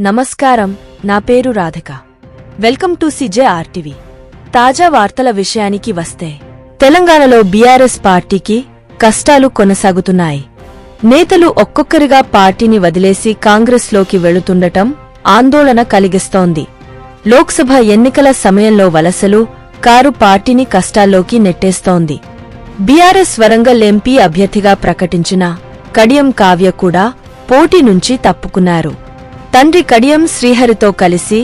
నమస్కారం. నా పేరు Radhika. Welcome to CJ RTV. తాజా వార్తల విషయానికి వస్తే తెలంగాణలో బీఆర్ఎస్ పార్టీకి కష్టాలు కొనసాగుతున్నాయి. నేతలు ఒక్కొక్కరిగా పార్టీని వదిలేసి కాంగ్రెస్లోకి వెళుతుండటం ఆందోళన కలిగిస్తోంది. లోక్సభ ఎన్నికల సమయంలో వలసలు కారు పార్టీని కష్టాల్లోకి నెట్టేస్తోంది. బీఆర్ఎస్ వరంగల్ ఎంపీ అభ్యర్థిగా ప్రకటించిన కడియం కావ్య కూడా పోటీ నుంచి తప్పుకున్నారు. తండ్రి కడియం శ్రీహరితో కలిసి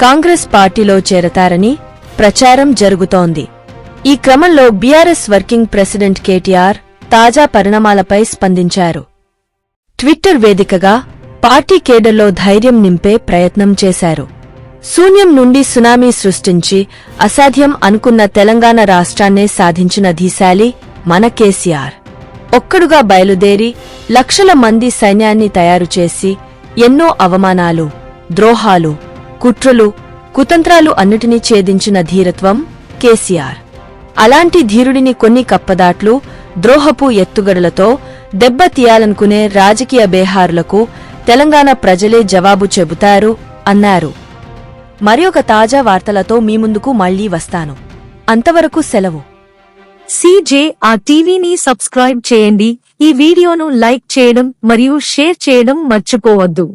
కాంగ్రెస్ పార్టీలో చేరతారని ప్రచారం జరుగుతోంది. ఈ క్రమంలో బీఆర్ఎస్ వర్కింగ్ ప్రెసిడెంట్ కేటీఆర్ తాజా పరిణామాలపై స్పందించారు. ట్విట్టర్ వేదికగా పార్టీ కేడర్లో ధైర్యం నింపే ప్రయత్నం చేశారు. శూన్యం నుండి సునామీ సృష్టించి అసాధ్యం అనుకున్న తెలంగాణ రాష్ట్రాన్నే సాధించిన ధీశాలి మన కేసీఆర్. ఒక్కడుగా బయలుదేరి లక్షల మంది సైన్యాన్ని తయారు చేసి ఎన్నో అవమానాలు ద్రోహాలు కుట్రలు కుతంత్రాలు అన్నిటినీ ఛేదించిన ధీరత్వం కేసీఆర్. అలాంటి ధీరుడిని కొన్ని కప్పదాట్లు ద్రోహపు ఎత్తుగడలతో దెబ్బతీయాలనుకునే రాజకీయ బేహారులకు తెలంగాణ ప్రజలే జవాబు చెబుతారు అన్నారు. మరి ఒక తాజా వార్తలతో మీ ముందుకు మళ్ళీ వస్తాను. అంతవరకు సెలవు. సీజే ఆ టీవీని సబ్స్క్రైబ్ చేయండి. ఈ వీడియోను లైక్ చేయడం మరియు షేర్ చేయడం మర్చిపోవద్దు.